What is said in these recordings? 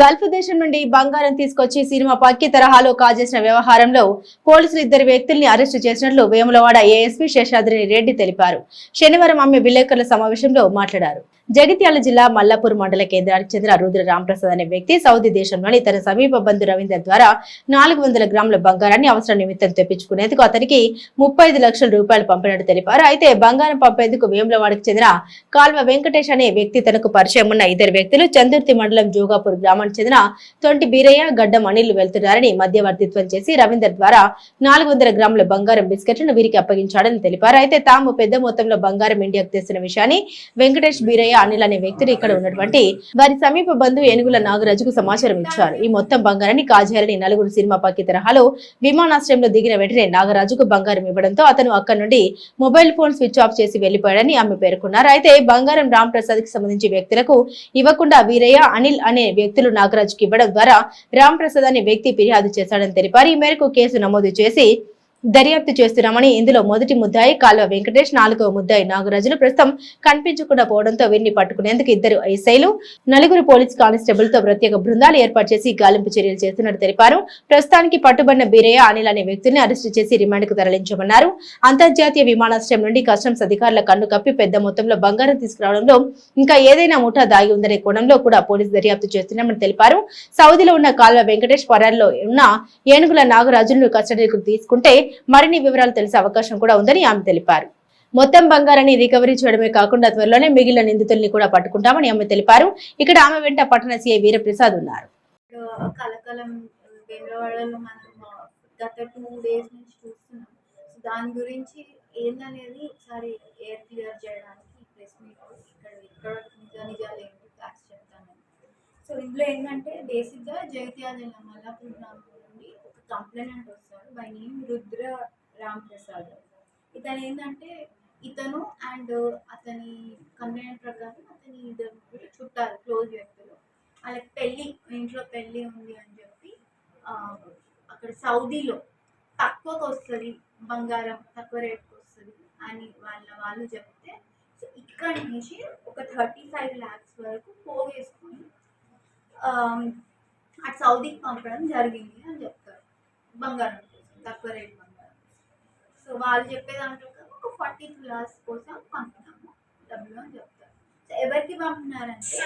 Gulf దేశం నుండి బంగారం తీసుకొచ్చి సినిమా పక్కి తరహాలో కాజేసిన వ్యవహారంలో పోలీసులు ఇద్దరు వ్యక్తుల్ని అరెస్టు చేసినట్లు వేములవాడ ఏఎస్పీ శేషాద్రి రెడ్డి తెలిపారు. శనివారం ఆమె విలేకరుల సమావేశంలో మాట్లాడారు. జగిత్యాల జిల్లా మల్లాపూర్ మండల కేంద్రానికి చెందిన రుద్ర రాంప్రసాద్ అనే వ్యక్తి సౌదీ దేశంలోని తన సమీప బంధు రవీందర్ ద్వారా నాలుగు వందల గ్రాముల బంగారాన్ని అవసరం నిమిత్తం తెప్పించుకునేందుకు అతనికి ముప్పై ఐదు లక్షల రూపాయలు పంపినట్టు తెలిపారు. అయితే బంగారం పంపేందుకు వేములవాడకు చెందిన కాల్వ వెంకటేష్ అనే వ్యక్తి తనకు పరిచయం ఉన్న ఇద్దరు వ్యక్తులు చందుర్తి మండలం జోగాపూర్ గ్రామానికి చెందిన తొంటి బీరయ్య గడ్డం అనిల్ వెళ్తున్నారని మధ్యవర్తిత్వం చేసి రవీందర్ ద్వారా నాలుగు వందల గ్రాముల బంగారం బిస్కెట్లను వీరికి అప్పగించాడని తెలిపారు. అయితే తాము పెద్ద మొత్తంలో బంగారం ఇండియాకు తెస్తున్న విషయాన్ని వెంకటేష్ బీరయ్య అనిల్ అనే వ్యక్తులు ఇక్కడ ఉన్నటువంటి వారి సమీప బంధువు ఏనుగుల నాగరాజుకు సమాచారం ఇచ్చారు. ఈ మొత్తం బంగారాన్ని కాజేయాలని నలుగురు సినిమా పక్కి తరహాలో విమానాశ్రయంలో దిగిన వెంటనే నాగరాజుకు బంగారం ఇవ్వడంతో అతను అక్కడి నుండి మొబైల్ ఫోన్ స్విచ్ ఆఫ్ చేసి వెళ్ళిపోయాడని ఆమె పేర్కొన్నారు. అయితే బంగారం రామ్ ప్రసాద్కి సంబంధించి వ్యక్తులకు ఇవ్వకుండా వీరయ్య అనిల్ అనే వ్యక్తులు నాగరాజుకి ఇవ్వడం ద్వారా రామ్ ప్రసాద్ అనే వ్యక్తి ఫిర్యాదు చేశాడని తెలిపారు. ఈ మేరకు కేసు నమోదు చేసి దర్యాప్తు చేస్తున్నామని ఇందులో మొదటి ముద్దాయి కాల్వ వెంకటేష్ నాలుగవ ముద్దాయి నాగరాజులు ప్రస్తుతం కనిపించకుండా పోవడంతో వీరిని పట్టుకునేందుకు ఇద్దరు ఐసైలు నలుగురు పోలీస్ కానిస్టేబుల్తో ప్రత్యేక బృందాలు ఏర్పాటు చేసి గాలింపు చర్యలు చేస్తున్నట్టు తెలిపారు. ప్రస్తుతానికి పట్టుబడిన బీరయ్య అనిల్ అనే వ్యక్తిని అరెస్టు చేసి రిమాండ్కు తరలించమన్నారు. అంతర్జాతీయ విమానాశ్రయం నుండి కస్టమ్స్ అధికారుల కన్ను కప్పి పెద్ద మొత్తంలో బంగారం తీసుకురావడంలో ఇంకా ఏదైనా ముఠా దాగి ఉందనే కోణంలో కూడా పోలీసు దర్యాప్తు చేస్తున్నామని తెలిపారు. సౌదీలో ఉన్న కాల్వ వెంకటేష్ పరారిలో ఉన్న ఏనుగుల నాగరాజులను కస్టడీకి తీసుకుంటే మరిన్ని వివరాలు తెలిసే అవకాశం కూడా ఉందని ఆమె తెలిపారు. మొత్తం బంగారాన్ని రికవరీ చేయడమే కాకుండా త్వరలోనే మిగిలిన నిందితుల్ని కూడా పట్టుకుంటామని ఆమె తెలిపారు. ఇక్కడ ఆమె వెంట పట్టణ సీఐ వీరప్రసాద్ ఉన్నారు. గత టూ డేస్ నుంచి చూస్తున్నాం. సో దాని గురించి ఏందనేది ఒకసారి ఎయిర్ క్లియర్ చేయడానికి ప్రెస్ మీట్ ఇక్కడ ఇక్కడ నిజ నిజాలు ఏంటి? చెప్తాను. సో ఇందులో ఏంటంటే బేసిక్గా జైత్యాల జిల్లా మల్లాపూర్ కంప్లైనెంట్ కంప్లైంట్ వస్తాడు. బై నేమ్ రుద్ర రామ్ ప్రసాద్ ఇతను ఏంటంటే ఇతను అండ్ అతని కంప్లైంట్ ప్రకారం అతని ఇద్దరు చుట్టాలు క్లోజ్ వ్యక్తులు. వాళ్ళకి పెళ్ళి ఇంట్లో పెళ్ళి ఉంది అని చెప్పి అక్కడ సౌదీలో తక్కువకు వస్తుంది బంగారం తక్కువ రేట్కి వస్తుంది అని వాళ్ళ వాళ్ళు చెప్తే సో ఇక్కడి నుంచి ఒక థర్టీ ఫైవ్ ల్యాక్స్ వరకు పోగేసుకొని అటు సౌదీకి పంపడం జరిగింది అని చెప్తారు. బంగారం కోసం తక్కువ రేట్ బంగారం సో వాళ్ళు చెప్పే దాంట్లో ఒక ఫార్టీ తులాస్ కోసం పంపినాము డబ్బులు అని చెప్తారు. సో ఎవరికి పంపినారంటే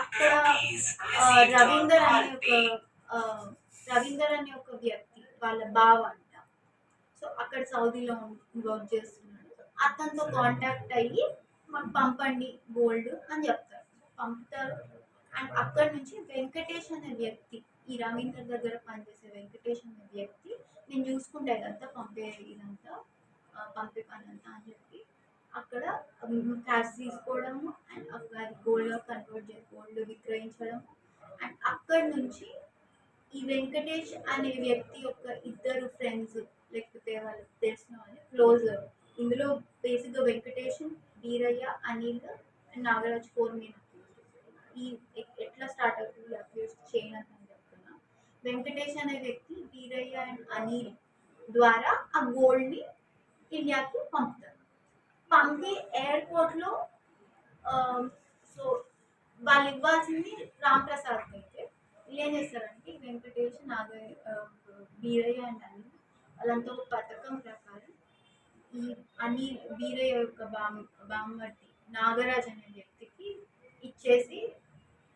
అక్కడ రవీందర్ అనే ఒక రవీందర్ అనే ఒక వ్యక్తి వాళ్ళ బావ అంట. సో అక్కడ సౌదీలో వర్క్ చేస్తున్నాడు. అతనితో కాంటాక్ట్ అయ్యి మాకు పంపండి గోల్డ్ అని చెప్తారు. పంపుతారు. అండ్ అక్కడ నుంచి వెంకటేష్ అనే వ్యక్తి ఈ రవీందర్ దగ్గర పనిచేసే వెంకటేష్ అనే నేను చూసుకుంటా ఇదంతా పంపే ఇదంతా పంపే పని అంతా అని చెప్పి అక్కడ క్యాష్ తీసుకోవడము అండ్ అక్కడ అది గోల్డ్గా కన్వర్ట్ చేసి గోల్డ్ విక్రయించడం అండ్ అక్కడి నుంచి ఈ వెంకటేష్ అనే వ్యక్తి యొక్క ఇద్దరు ఫ్రెండ్స్ లేకపోతే వాళ్ళకి తెలిసిన వాళ్ళు క్లోజ్ ఇందులో బేసిక్గా వెంకటేష్ వీరయ్య అనిల్ అండ్ నాగరాజ్ ఫోర్ మీద ఈ ఎట్లా స్టార్ట్ అవుతుంది అక్యూజ్ చైన్ అని వెంకటేష్ అనే వ్యక్తి వీరయ్య అండ్ అనిల్ ద్వారా ఆ గోల్డ్ని ఇండియాకి పంపుతారు. పంపి ఎయిర్పోర్ట్లో సో వాళ్ళు ఇవ్వాల్సింది రామ్ప్రసాద్ అయితే. ఏం చేస్తారంటే వెంకటేష్ నాగయ్య వీరయ్య అండ్ అనిల్ వాళ్ళంతా ఒక పథకం ప్రకారం ఈ అనిల్ వీరయ్య యొక్క బామ్ బామ్మర్తి నాగరాజ్ అనే వ్యక్తికి ఇచ్చేసి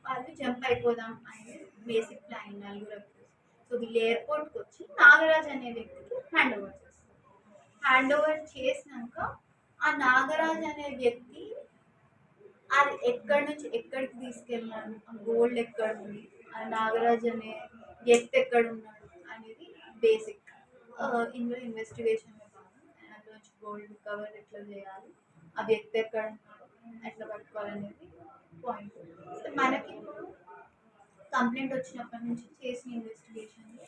వాళ్ళు జంప్ అయిపోదాం అనేది బేసిక్ ప్లాన్ నలుగురు సో వీళ్ళు ఎయిర్పోర్ట్కి వచ్చి నాగరాజ్ అనే వ్యక్తికి హ్యాండ్ ఓవర్ చేస్తారు హ్యాండ్ ఓవర్ చేసినాక ఆ నాగరాజ్ అనే వ్యక్తి అది ఎక్కడి నుంచి ఎక్కడికి తీసుకెళ్ళాను ఆ గోల్డ్ ఎక్కడ ఉంది ఆ నాగరాజ్ అనే వ్యక్తి ఎక్కడ ఉన్నాడు అనేది బేసిక్ ఇందులో ఇన్వెస్టిగేషన్ అందులో గోల్డ్ కవర్ ఎట్లా చేయాలి? ఆ వ్యక్తి ఎక్కడ ఉన్నాడు ఎట్లా పట్టుకోవాలనేది పాయింట్ మనకి ఇప్పుడు కంప్లైంట్ వచ్చినప్పటి నుంచి చేసిన ఇన్వెస్టిగేషన్లో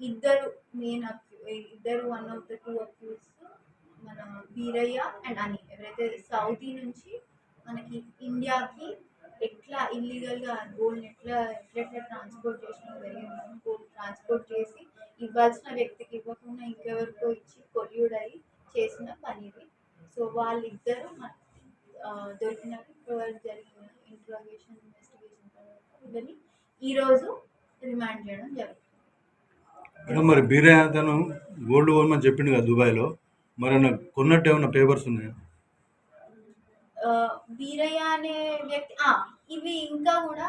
ఇద్దరు మెయిన్ ఇద్దరు one of the two accused మన వీరయ్య అండ్ అని ఎవరైతే సౌదీ నుంచి మనకి ఇండియాకి ఎట్లా ఇల్లీగల్గా గోల్డ్ ఎట్లా ఎట్లెట్లా ట్రాన్స్పోర్ట్ చేసిన జరిగిందని గోల్డ్ ట్రాన్స్పోర్ట్ చేసి ఇవ్వాల్సిన వ్యక్తికి ఇవ్వకుండా ఇంకెవరికో ఇచ్చి కొల్యూడ్ అయ్యి చేసిన పని ఇది సో వాళ్ళిద్దరూ దొరికినప్పుడు జరిగిన ఇంట్రాగేషన్ ఇన్వెస్టిగేషన్ తర్వాత ఇవన్నీ ఈరోజు రిమాండ్ చేయడం జరుగుతుంది. మేడం మరి బీరే అతను గోల్డ్ కొనమని చెప్పిండు కదా దుబాయ్లో. మరి కొన్నట్టు ఏమన్నా పేపర్స్ ఉన్నాయా? ఆ, వీరయ్య అనే వ్యక్తి ఆ, ఇవి ఇంకా కూడా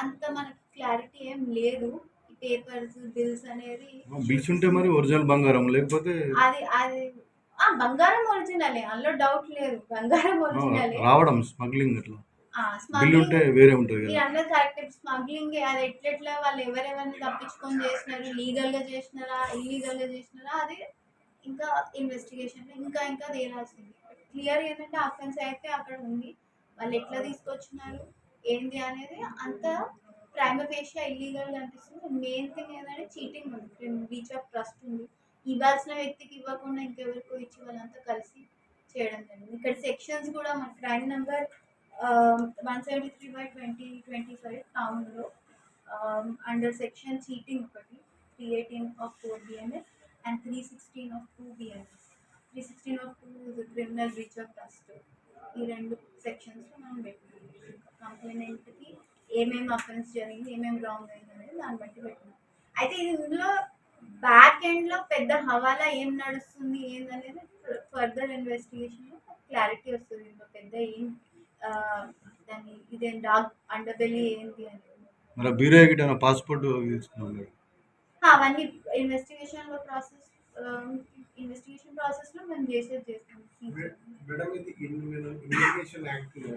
అంత మనకి క్లారిటీ ఏం లేదు. ఈ పేపర్స్ బిల్స్ అనేది బిల్స్ ఉంటే మరి ఒరిజినల్ బంగారం లేకపోతే అది అది ఆ బంగారం ఒరిజినలే అందులో డౌట్ లేదు. బంగారం ఆ, ఒరిజినలే. రావడం స్మగ్లింగ్ అట్లా. బిల్ ఉంటే స్మగ్లింగ్ వేరే ఉంటుంది కదా. అన్నది కరెక్ట్ స్మగ్లింగ్ అది ఎట్లెట్లా వాళ్ళు ఎవరెవరిని తప్పించుకొని చేసినారు లీగల్గా చేసినారా ఇల్లీగల్గా చేసినారా అది ఇంకా ఇన్వెస్టిగేషన్ ఇంకా ఇంకా తేలాల్సింది. క్లియర్ ఏంటంటే అఫెన్స్ అయితే అక్కడ ఉంది. వాళ్ళు ఎట్లా తీసుకొచ్చినారు ఏంది అనేది అంత ప్రైమ ఫేషియా ఇల్లీగల్ అనిపిస్తుంది. మెయిన్ థింగ్ ఏంటంటే చీటింగ్ ఉంది. బ్రీచ్ ఆఫ్ ట్రస్ట్ ఉంది. ఇవ్వాల్సిన వ్యక్తికి ఇవ్వకుండా ఇంకెవరికో ఇచ్చి వాళ్ళంతా కలిసి చేయడం జరిగింది. ఇక్కడ సెక్షన్స్ కూడా మన crime number one seventy three by twenty twenty five టౌన్లో అండర్ సెక్షన్ చీటింగ్ ఒకటి three eighteen of four BNS and three sixteen of two BNS three sixteen of two criminal breach of trust ఈ రెండు సెక్షన్స్లో మనం పెట్టినాం. కంప్లైంట్కి ఏమేమి offence జరిగింది ఏమేమి wrong అయింది అనేది దాన్ని బట్టి పెట్టినాం. అయితే ఇది ఇందులో బ్యాక్ ఎండ్లో పెద్ద హవాలా ఏం నడుస్తుంది ఏందనేది ఫర్దర్ ఇన్వెస్టిగేషన్లో క్లారిటీ వస్తుంది. ఇదేం డాగ్ అండర్బెల్లి ఏంది అనేది మరి బీరే గిట్ట ఏమైనా పాస్పోర్ట్ తీసుకున్నాం అవన్నీ ఇన్వెస్టిగేషన్లో ప్రాసెస్ ఇన్వెస్టిగేషన్ ప్రాసెస్లో మేము చేసేది చేస్తాం. మేడం ఇది ఇన్వెస్టిగేషన్ యాక్ట్లో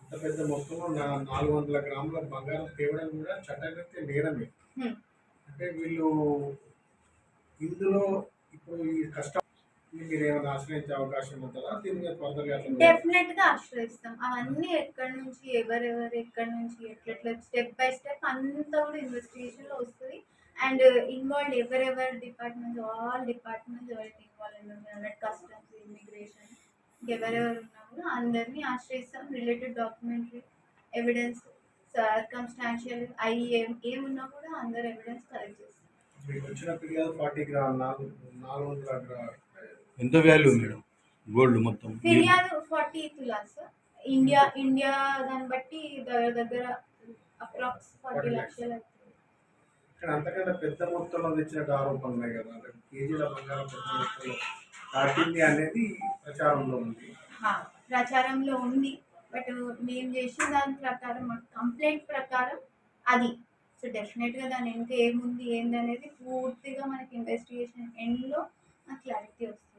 అంత పెద్ద మొత్తంలో నా- నాలుగు వందల గ్రాముల బంగారం తేవడం కూడా చట్టరీత్యా నేరమే. అంటే వీళ్ళు ఇందులో ఇప్పుడు ఈ కష్టం మీరు ఏమైనా ఆశ్రయించే అవకాశం ఉంటుందా? దీని మీద ఫర్దర్గా అట్లా డెఫినెట్గా ఆశ్రయిస్తాం. అవన్నీ ఎక్కడి నుంచి ఎవరెవరు ఎక్కడి నుంచి ఎట్లెట్లా స్టెప్ బై స్టెప్ అంతా కూడా ఇన్వెస్టిగేషన్లో వస్తుంది. అండ్ ఇన్వాల్వ్ ఎవరెవరు డిపార్ట్మెంట్స్ ఆల్ డిపార్ట్మెంట్స్ ఎవరైతే ఇన్వాల్వ్ ఉన్నారు కస్టమ్స్ ఇమిగ్రేషన్ ఎవరెవరు ఉన్నా కూడా అందరినీ ఆశ్రయిస్తాం. రిలేటెడ్ డాక్యుమెంటరీ ఎవిడెన్స్ సర్కమ్స్టాన్షియల్ అవి ఏం ఏమున్నా కూడా అందరు ఎవిడెన్స్ కలెక్ట్ చేస్తాం. వచ్చిన ఫార్టీ గ్రామ్ నాలుగు వందల గ్రామ్ ఎంత వాల్యూ మేడం? గోల్డ్ మొత్తం ఫిర్యాదు ఫార్టీ తులాస్ ఇండియా ఇండియా దాన్ని బట్టి దగ్గర దగ్గర అప్రాక్స్ ఫార్టీ లక్షలు అంతకంటే పెద్ద మొత్తంలో తెచ్చినట్టు ఆరోపణలు ఉన్నాయి కదా అంటే కేజీల బంగారం పెద్ద మొత్తంలో. దాటింది అనేది ప్రచారంలో ఉంది. హా, ప్రచారంలో ఉంది. బట్ మేము చేసిన దాని ప్రకారం కంప్లైంట్ ప్రకారం అది. సో డెఫినెట్గా దాని వెనుక ఏముంది ఏందనేది పూర్తిగా మనకి ఇన్వెస్టిగేషన్ ఎండ్లో నాకు క్లారిటీ వస్తుంది.